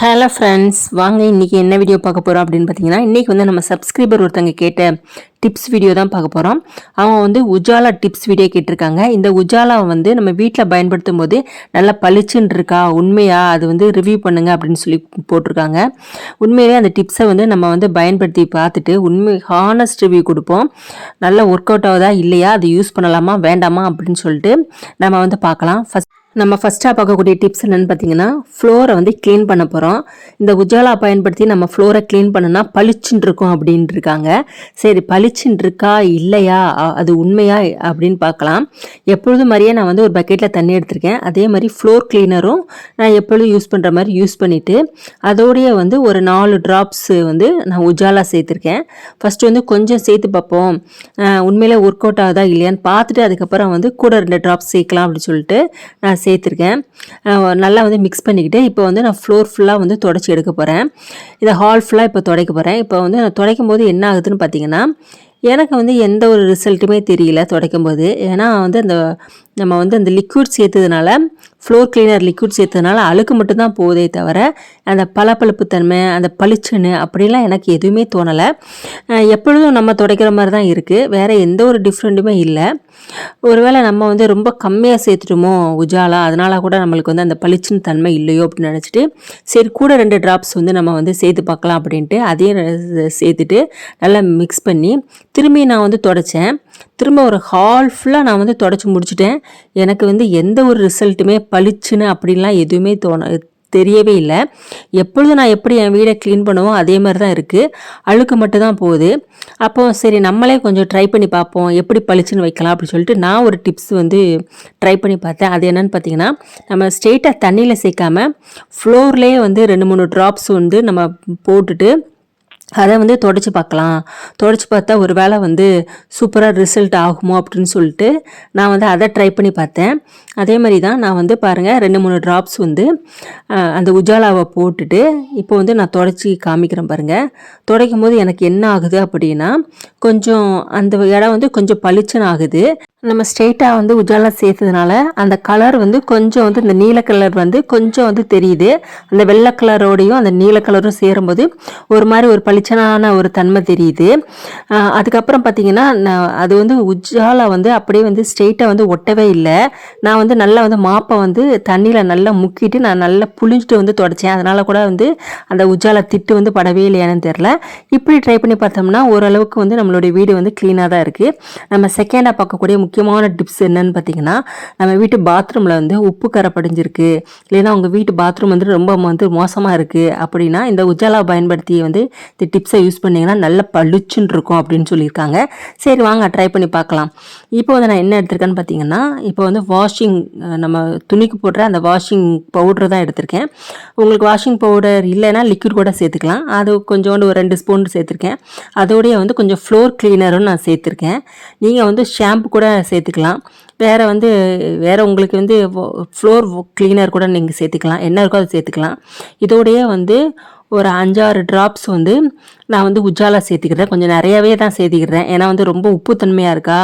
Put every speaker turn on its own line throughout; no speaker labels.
Hello friends வாங்க இன்றைக்கி என்ன வீடியோ பார்க்க போகிறோம் அப்படின்னு பார்த்தீங்கன்னா இன்றைக்கி வந்து நம்ம சப்ஸ்கிரைபர் ஒருத்தங்க கேட்ட டிப்ஸ் வீடியோ தான் பார்க்க போகிறோம் அவங்க வந்து உஜாலா டிப்ஸ் வீடியோ கேட்டிருக்காங்க. இந்த உஜாலாவை வந்து நம்ம வீட்டில் பயன்படுத்தும் போது நல்லா பளிச்சுன்னு இருக்கா உண்மையா? அது வந்து ரிவ்யூ பண்ணுங்க அப்படின்னு சொல்லி போட்டிருக்காங்க. உண்மையிலேயே அந்த டிப்ஸை வந்து நம்ம வந்து பயன்படுத்தி பார்த்துட்டு உண்மை ஹானஸ்ட் ரிவ்யூ கொடுப்போம். நல்ல ஒர்க் அவுட் ஆகுதா? இல்லையா? அது யூஸ் பண்ணலாமா? வேண்டாமா? அப்படின்னு சொல்லிட்டு நம்ம வந்து பார்க்கலாம். ஃபஸ்ட் நம்ம ஃபஸ்ட்டாக பார்க்கக்கூடிய டிப்ஸ் என்னென்னு பார்த்தீங்கன்னா ஃப்ளோரை வந்து க்ளீன் பண்ண போகிறோம் இந்த உஜாலா பயன்படுத்தி நம்ம ஃப்ளோரை க்ளீன் பண்ணோன்னா பளிச்சுன்னு இருக்கும் அப்படின்னு இருக்காங்க. சரி பளிச்சுன்னு இருக்கா இல்லையா? அது உண்மையா? அப்படின்னு பார்க்கலாம். எப்பொழுதும் மாதிரியே நான் வந்து ஒரு பக்கெட்டில் தண்ணி எடுத்திருக்கேன். அதே மாதிரி ஃப்ளோர் க்ளீனரும் நான் எப்பொழுதும் யூஸ் பண்ணுற மாதிரி யூஸ் பண்ணிவிட்டு அதோடைய வந்து ஒரு நாலு ட்ராப்ஸு வந்து நான் உஜாலா சேர்த்துருக்கேன். ஃபஸ்ட்டு வந்து கொஞ்சம் சேர்த்து பார்ப்போம். உண்மையில் ஒர்க் அவுட் ஆகுதா இல்லையான்னு பார்த்துட்டு அதுக்கப்புறம் வந்து கூட ரெண்டு ட்ராப்ஸ் சேர்க்கலாம் அப்படின்னு சொல்லிட்டு நான் சேர்த்துருக்கேன். நல்லா வந்து மிக்ஸ் பண்ணிக்கிட்டு இப்போ வந்து நான் ஃப்ளோர் ஃபுல்லாக வந்து தொடச்சி எடுக்க போகிறேன் இதை ஹால் ஃபுல்லாக இப்போ துடைக்க போகிறேன் இப்போ வந்து நான் துடைக்கும் போது என்ன ஆகுதுன்னு பார்த்தீங்கன்னா எனக்கு வந்து எந்த ஒரு ரிசல்ட்டுமே தெரியல துடைக்கும் போது ஏன்னா வந்து அந்த நம்ம வந்து அந்த லிக்விட் சேர்த்ததுனால ஃப்ளோர் கிளீனர் லிக்விட் சேர்த்ததுனால அழுக்கு மட்டும்தான் போகுதே தவிர அந்த பளபளப்பு தன்மை அந்த பளிச்சுன்னு அப்படிலாம் எனக்கு எதுவுமே தோணலை. எப்பொழுதும் நம்ம துடைக்கிற மாதிரி தான் இருக்குது வேறு எந்த ஒரு டிஃப்ரெண்ட்டுமே இல்லை. ஒருவேளை நம்ம வந்து ரொம்ப கம்மியாக சேர்த்துட்டோமோ உஜாலா அதனால கூட நம்மளுக்கு வந்து அந்த பளிச்சுன்னு தன்மை இல்லையோ அப்படின்னு நினச்சிட்டு சரி கூட ரெண்டு ட்ராப்ஸ் வந்து நம்ம வந்து சேர்த்து பார்க்கலாம் அப்படின்ட்டு அதையும் சேர்த்துட்டு நல்லா மிக்ஸ் பண்ணி திரும்பி நான் வந்து தொடச்சேன். திரும்ப ஒரு ஹால் ஃபுல்லாக நான் வந்து தொடச்சி முடிச்சுட்டேன். எனக்கு வந்து எந்த ஒரு ரிசல்ட்டுமே பளிச்சுன்னு அப்படின்லாம் எதுவுமே தோண தெரியவே இல்லை. எப்பொழுதும் நான் எப்படி என் வீடை க்ளீன் பண்ணுவோம் அதே மாதிரி தான் இருக்குது அழுக்கு மட்டும் தான் போகுது. அப்போ சரி நம்மளே கொஞ்சம் ட்ரை பண்ணி பார்ப்போம். எப்படி பளிச்சுன்னு வைக்கலாம் அப்படின்னு சொல்லிட்டு நான் ஒரு டிப்ஸ் வந்து ட்ரை பண்ணி பார்த்தேன். அது என்னென்னு பார்த்தீங்கன்னா நம்ம ஸ்ட்ரெயிட்டாக தண்ணியில் சேர்க்காம ஃப்ளோர்லேயே வந்து ரெண்டு மூணு ட்ராப்ஸ் வந்து நம்ம போட்டுட்டு அதை வந்து தொடச்சி பார்க்கலாம். தொடச்சி பார்த்தா ஒரு வேளை வந்து சூப்பராக ரிசல்ட் ஆகுமோ அப்படின்னு சொல்லிட்டு நான் வந்து அதை ட்ரை பண்ணி பார்த்தேன். அதே மாதிரி தான் நான் வந்து பாருங்கள் ரெண்டு மூணு ட்ராப்ஸ் வந்து அந்த உஜாலாவை போட்டுட்டு இப்போ வந்து நான் தொடச்சி காமிக்கிறேன் பாருங்கள் துடைக்கும் போது எனக்கு என்ன ஆகுது அப்படின்னா கொஞ்சம் அந்த இடம் வந்து கொஞ்சம் பளிச்சன் ஆகுது. நம்ம ஸ்ட்ரெயிட்டாக வந்து உஜாலா சேர்த்ததுனால அந்த கலர் வந்து கொஞ்சம் வந்து இந்த நீல கலர் வந்து கொஞ்சம் வந்து தெரியுது. அந்த வெள்ளை கலரோடையும் அந்த நீல கலரும் சேரும்போது ஒரு மாதிரி ஒரு பளிச்சனான ஒரு தன்மை தெரியுது. அதுக்கப்புறம் பார்த்தீங்கன்னா நான் அது வந்து உஜாலா வந்து அப்படியே வந்து ஸ்ட்ரெயிட்டாக வந்து ஒட்டவே இல்லை. நான் வந்து நல்லா வந்து மாப்பை வந்து தண்ணியில் நல்லா முக்கிட்டு நான் நல்லா புளிஞ்சிட்டு வந்து தொடச்சேன். அதனால் கூட வந்து அந்த உஜாலா திட்டு வந்து படவே இல்லையானு தெரில இப்படி ட்ரை பண்ணி பார்த்தோம்னா ஓரளவுக்கு வந்து நம்மளுடைய வீடு வந்து க்ளீனாக தான் இருக்குது நம்ம செகண்டாக பார்க்கக்கூடிய முக்கிய முக்கியமான டிப்ஸ் என்னன்னு பார்த்தீங்கன்னா நம்ம வீட்டு பாத்ரூமில் வந்து உப்பு கரை படிஞ்சிருக்கு. இல்லைன்னா உங்கள் வீட்டு பாத்ரூம் வந்து ரொம்ப வந்து மோசமாக இருக்குது அப்படின்னா இந்த உஜாலா பயன்படுத்தி வந்து இந்த டிப்ஸை யூஸ் பண்ணிங்கன்னா நல்ல பளிச்சுன்னு இருக்கும் அப்படின்னு சொல்லியிருக்காங்க. சரி வாங்க ட்ரை பண்ணி பார்க்கலாம். இப்போ வந்து நான் என்ன எடுத்திருக்கேன்னு பார்த்தீங்கன்னா இப்போ வந்து வாஷிங் நம்ம துணிக்கு போடுற அந்த வாஷிங் பவுடர் தான் எடுத்திருக்கேன். உங்களுக்கு வாஷிங் பவுடர் இல்லைன்னா லிக்விட் கூட சேர்த்துக்கலாம். அது கொஞ்சோண்டு ஒரு ரெண்டு ஸ்பூன் சேர்த்துருக்கேன். அதோடய வந்து கொஞ்சம் ஃப்ளோர் க்ளீனரும் நான் சேர்த்துருக்கேன். நீங்கள் வந்து ஷாம்பு கூட சேர்த்துக்கலாம். வேறு வந்து வேறு உங்களுக்கு வந்து ஃப்ளோர் க்ளீனர் கூட நீங்கள் சேர்த்துக்கலாம். என்ன இருக்கோ அதை சேர்த்துக்கலாம். இதோடைய வந்து ஒரு அஞ்சாறு ட்ராப்ஸ் வந்து நான் வந்து உஜாலா சேர்த்துக்கிறேன். கொஞ்சம் நிறையாவே தான் சேர்த்துக்கிறேன். ஏன்னா வந்து ரொம்ப உப்புத்தன்மையாக இருக்கா?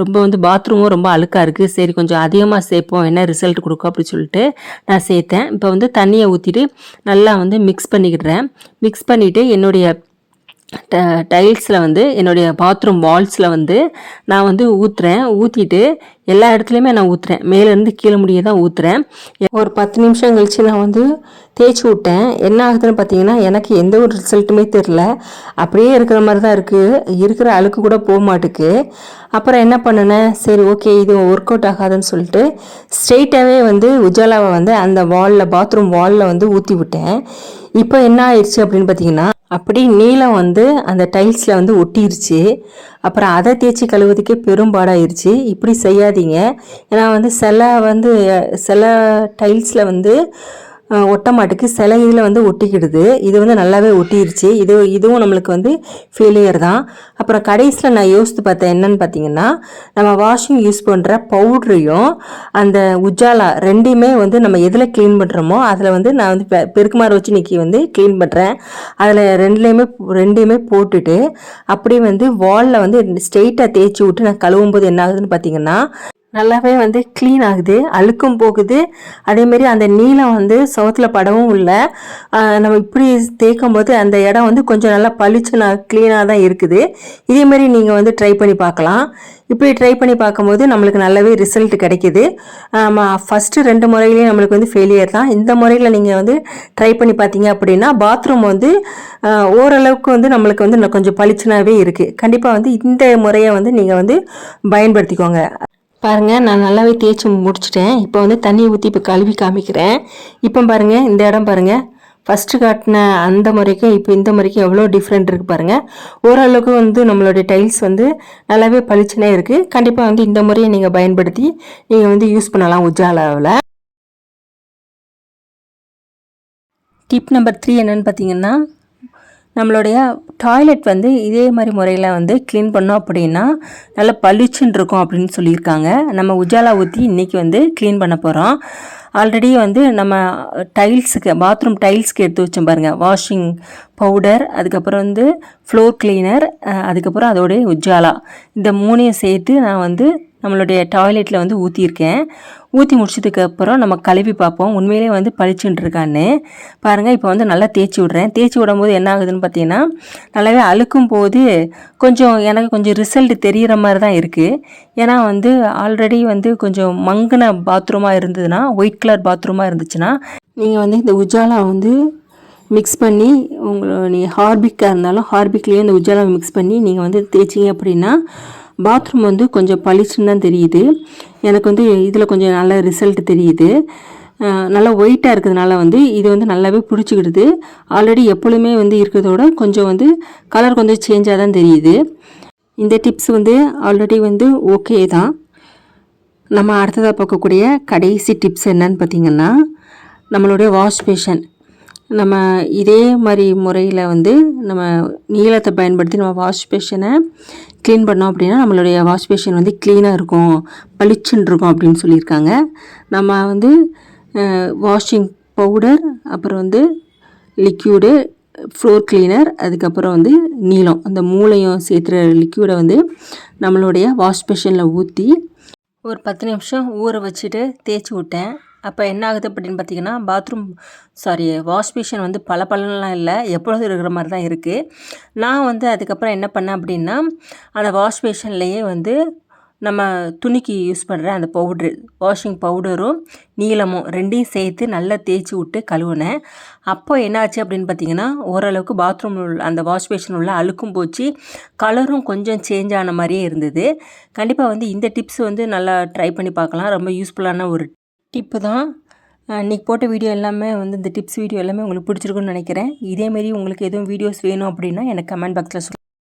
ரொம்ப வந்து பாத்ரூமும் ரொம்ப அழுக்காக இருக்குது சரி கொஞ்சம் அதிகமாக சேர்ப்போம். என்ன ரிசல்ட் கொடுக்கும் அப்படின்னு சொல்லிட்டு நான் சேர்த்தேன். இப்போ வந்து தண்ணியை ஊற்றிட்டு நல்லா வந்து மிக்ஸ் பண்ணிக்கிடுறேன் மிக்ஸ் பண்ணிவிட்டு என்னுடைய ட டைல்ஸில் வந்து என்னுடைய பாத்ரூம் வால்ஸில் வந்து நான் வந்து ஊற்றுறேன் ஊற்றிட்டு எல்லா இடத்துலையுமே நான் ஊற்றுறேன் மேலேருந்து கீழே முடிய தான் ஊற்றுறேன் ஒரு பத்து நிமிஷம் கழித்து நான் வந்து தேய்ச்சி விட்டேன். என்ன ஆகுதுன்னு பார்த்தீங்கன்னா எனக்கு எந்த ஒரு ரிசல்ட்டுமே தெரில அப்படியே இருக்கிற மாதிரி தான் இருக்குது இருக்கிற அழுக்கு கூட போக மாட்டுக்கு. அப்புறம் என்ன பண்ணினேன்? சரி ஓகே இது ஒர்க் அவுட் ஆகாதுன்னு சொல்லிட்டு ஸ்ட்ரெயிட்டாகவே வந்து உஜாலாவை வந்து அந்த வாலில் பாத்ரூம் வாலில் வந்து ஊற்றி விட்டேன். இப்போ என்ன ஆயிடுச்சு அப்படின்னு பார்த்தீங்கன்னா அப்படி நீளம் வந்து அந்த டைல்ஸில் வந்து ஒட்டிருச்சு. அப்புறம் அதை தேய்ச்சி கழுவுறதுக்கே பெரும்பாடாயிருச்சு. இப்படி செய்யாதீங்க. ஏன்னா வந்து சில வந்து சில டைல்ஸில் வந்து ஒட்ட மாட்டுக்கு சில இதில் வந்து ஒட்டிக்கிடுது. இது வந்து நல்லாவே ஒட்டிருச்சு. இது இதுவும் நம்மளுக்கு வந்து ஃபெயிலியர் தான். அப்புறம் கடைசியில் நான் யோசித்து பார்த்தேன் என்னன்னு பார்த்தீங்கன்னா நம்ம வாஷிங் யூஸ் பண்ணுற பவுட்ரையும் அந்த உஜாலா ரெண்டையுமே வந்து நம்ம எதில் க்ளீன் பண்ணுறோமோ அதில் வந்து நான் வந்து பெ- பெருக்குமாறு வச்சு நிற்கி வந்து க்ளீன் பண்ணுறேன் அதில் ரெண்டுலேயுமே ரெண்டையுமே போட்டுட்டு அப்படியே வந்து வாலில் வந்து ஸ்ட்ரெயிட்டாக தேய்ச்சி விட்டு நான் கழுவும் போது என்ன ஆகுதுன்னு பார்த்தீங்கன்னா நல்லாவே வந்து க்ளீன் ஆகுது அழுக்கும் போகுது. அதேமாரி அந்த நீளம் வந்து சவுத்தில் படவும் இல்லை. நம்ம இப்படி தேய்க்கும் போது அந்த இடம் வந்து கொஞ்சம் நல்லா பளிச்சு நான் க்ளீனாக தான் இருக்குது. இதேமாரி நீங்கள் வந்து ட்ரை பண்ணி பார்க்கலாம். இப்படி ட்ரை பண்ணி பார்க்கும்போது நம்மளுக்கு நல்லாவே ரிசல்ட் கிடைக்கிது. ஃபஸ்ட்டு ரெண்டு முறையிலையும் நம்மளுக்கு வந்து ஃபெயிலியர் தான். இந்த முறையில் நீங்கள் வந்து ட்ரை பண்ணி பார்த்தீங்க அப்படின்னா பாத்ரூம் வந்து ஓரளவுக்கு வந்து நம்மளுக்கு வந்து கொஞ்சம் பளிச்சுனாவே இருக்குது கண்டிப்பாக வந்து இந்த முறையை வந்து நீங்கள் வந்து பயன்படுத்திக்கோங்க. பாருங்க நான் நல்லாவே தேய்ச்சி முடிச்சிட்டேன். இப்போ வந்து தண்ணி ஊற்றி இப்போ கழுவி காமிக்கிறேன். இப்போ பாருங்க இந்த இடம் பாருங்க. ஃபஸ்ட்டு காட்டின அந்த முறைக்கும் இப்போ இந்த முறைக்கும் எவ்வளோ டிஃப்ரெண்ட் இருக்குது பாருங்கள் ஓரளவுக்கு வந்து நம்மளுடைய டைல்ஸ் வந்து நல்லாவே பளிச்சுனே இருக்குது கண்டிப்பாக வந்து இந்த முறையை நீங்கள் பயன்படுத்தி நீங்கள் வந்து யூஸ் பண்ணலாம் உஜாலாவில். டிப் நம்பர் த்ரீ என்னன்னு பார்த்தீங்கன்னா நம்மளுடைய டாய்லெட் வந்து இதே மாதிரி முறையில் வந்து க்ளீன் பண்ணோம் அப்படின்னா நல்லா பளிச்சுன்னு இருக்கும் அப்படின்னு சொல்லியிருக்காங்க. நம்ம உஜாலா ஊற்றி இன்றைக்கி வந்து க்ளீன் பண்ண போகிறோம் ஆல்ரெடி வந்து நம்ம டைல்ஸுக்கு பாத்ரூம் டைல்ஸ்க்கு எடுத்து வச்சோம் பாருங்கள் வாஷிங் பவுடர் அதுக்கப்புறம் வந்து ஃப்ளோர் கிளீனர் அதுக்கப்புறம் அதோடைய உஜாலா இந்த மூணையும் சேர்த்து நான் வந்து நம்மளுடைய டாய்லெட்டில் வந்து ஊற்றியிருக்கேன் ஊற்றி முடிச்சதுக்கப்புறம் நம்ம கழுவி பார்ப்போம். உண்மையிலே வந்து பளிச்சுட்டுருக்கான்னு பாருங்கள் இப்போ வந்து நல்லா தேய்ச்சி விட்றேன். தேய்ச்சி விடும்போது என்ன ஆகுதுன்னு பார்த்தீங்கன்னா நல்லாவே அழுக்கும் போது கொஞ்சம் எனக்கு கொஞ்சம் ரிசல்ட் தெரிகிற மாதிரி தான் இருக்குது ஏன்னா வந்து ஆல்ரெடி வந்து கொஞ்சம் மங்கின பாத்ரூமாக இருந்ததுன்னா ஒயிட் கலர் பாத்ரூமாக இருந்துச்சுன்னா நீங்கள் வந்து இந்த உஜாலா வந்து மிக்ஸ் பண்ணி உங்களை நீங்கள் ஹார்பிக்காக இருந்தாலும் ஹார்பிக்லேயே இந்த உஜாலாவை மிக்ஸ் பண்ணி நீங்கள் வந்து தேய்ச்சிங்க அப்படின்னா பாத்ரூம் வந்து கொஞ்சம் பளிச்சுன்னு தான் தெரியுது. எனக்கு வந்து இதில் கொஞ்சம் நல்ல ரிசல்ட் தெரியுது. நல்லா ஒயிட்டாக இருக்கிறதுனால வந்து இது வந்து நல்லாவே பிடிச்சிக்கிடுது. ஆல்ரெடி எப்பொழுதுமே வந்து இருக்கிறதோட கொஞ்சம் வந்து கலர் கொஞ்சம் சேஞ்சாக தான் தெரியுது. இந்த டிப்ஸ் வந்து ஆல்ரெடி வந்து ஓகே தான். நம்ம அடுத்ததாக பார்க்கக்கூடிய கடைசி டிப்ஸ் என்னன்னு பார்த்திங்கன்னா நம்மளுடைய வாஷ் பேஷன் நம்ம இதே மாதிரி முறையில் வந்து நம்ம நீளத்தை பயன்படுத்தி நம்ம வாஷ் பேஷனை க்ளீன் பண்ணோம் அப்படின்னா நம்மளுடைய வாஷ் பேஷன் வந்து க்ளீனாக இருக்கும் பளிச்சுன்னு இருக்கும் அப்படின்னு சொல்லியிருக்காங்க. நம்ம வந்து வாஷிங் பவுடர் அப்புறம் வந்து லிக்யூடு ஃப்ளோர் கிளீனர் அதுக்கப்புறம் வந்து நீளம். அந்த மூளையும் சேர்த்துற லிக்யூடை வந்து நம்மளுடைய வாஷ் பேஷனில் ஊற்றி ஒரு பத்து நிமிஷம் ஊற வச்சுட்டு தேய்ச்சி விட்டேன். அப்போ என்ன ஆகுது அப்படின்னு பார்த்தீங்கன்னா பாத்ரூம் சாரி வாஷ் வந்து பல பலன்லாம் இல்லை எப்பொழுதும் இருக்கிற மாதிரி தான் இருக்குது நான் வந்து அதுக்கப்புறம் என்ன பண்ணேன் அப்படின்னா அந்த வாஷ்பேஷன்லேயே வந்து நம்ம துணிக்கு யூஸ் பண்ணுற அந்த பவுட்ரு வாஷிங் பவுடரும் நீளமும் ரெண்டையும் சேர்த்து நல்லா தேய்ச்சி விட்டு கழுவுனேன். அப்போ என்னாச்சு அப்படின்னு பார்த்தீங்கன்னா ஓரளவுக்கு பாத்ரூம் அந்த வாஷ் பேஷன் உள்ள அழுக்கும் போச்சு கலரும் கொஞ்சம் சேஞ்ச் ஆன மாதிரியே இருந்தது. கண்டிப்பாக வந்து இந்த டிப்ஸ் வந்து நல்லா ட்ரை பண்ணி பார்க்கலாம். ரொம்ப யூஸ்ஃபுல்லான ஒரு டிப்பு தான். இன்றைக்கி போட்ட வீடியோ எல்லாமே வந்து இந்த டிப்ஸ் வீடியோ எல்லாமே உங்களுக்கு பிடிச்சிருக்குன்னு நினைக்கிறேன். இதேமாரி உங்களுக்கு எதுவும் வீடியோஸ் வேணும் அப்படின்னா எனக்கு கமெண்ட் பாக்ஸில்